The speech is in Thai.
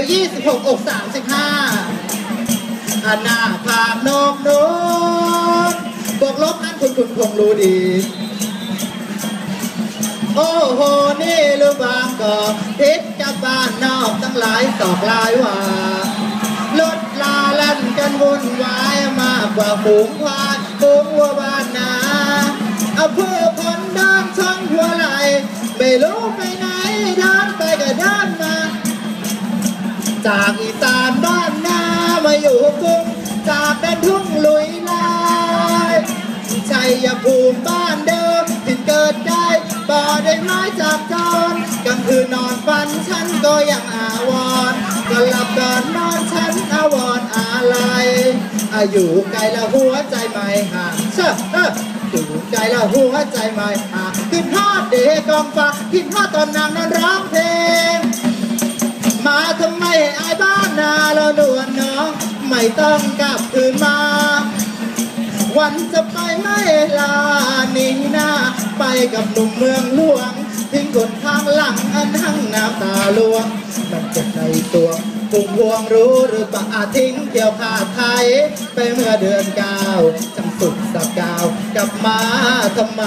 วยี่สิบหกอกสามสิบห้าอันหน้าผากนกโนนบวกลบนั้นคุณคุณคงรู้ดี โอ้โห นี่ลูกบางกอกทิศกับบ้านนอกตั้งหลายตอกหลายว่า รถลาลั่นกันวุ่นวายมากกว่าฝูงควายฝูงวัวบ้านนาเอาเพื่อผลด้านช่องหัวไหลไม่รู้ไปไหนเดินไปก็เดินมา จากอีสานบ้านนามาอยู่กรุงจากแดนทุ่งลุยลายชัยภูมิบ้านเดิมที่เกิดได้บ่ได้ไม้จากจรกลางคืนนอนฝันฉันก็ยังอาวรณ์ก็หลับก่อนนอนฉันอาวรณ์อะไรอายุไกลละหัวใจไม่ห่างเช่อเอยู่ไกลละหัวใจไม่ห่างขึ้นทอดเด็กกองฟ้าขึ้นทอดตอนนางนั้นร้องเพลง ไมไอ้บ้านนาเราด่วนน้องไม่ต้องกลับคืนมา วันจะไปไม่ลาหนีหน้า ไปกับหนุ่มเมืองหลวง ทิ้งคนข้างหลังอันทั้งน้ำตาลวง มันจ็บในตัวปุ่มพวงรู้หรือปล่าทิ้งเที่ยวขาดไทย ไปเมื่อเดือนเก้าจำสุดสักเก้าวกลับมาทำไม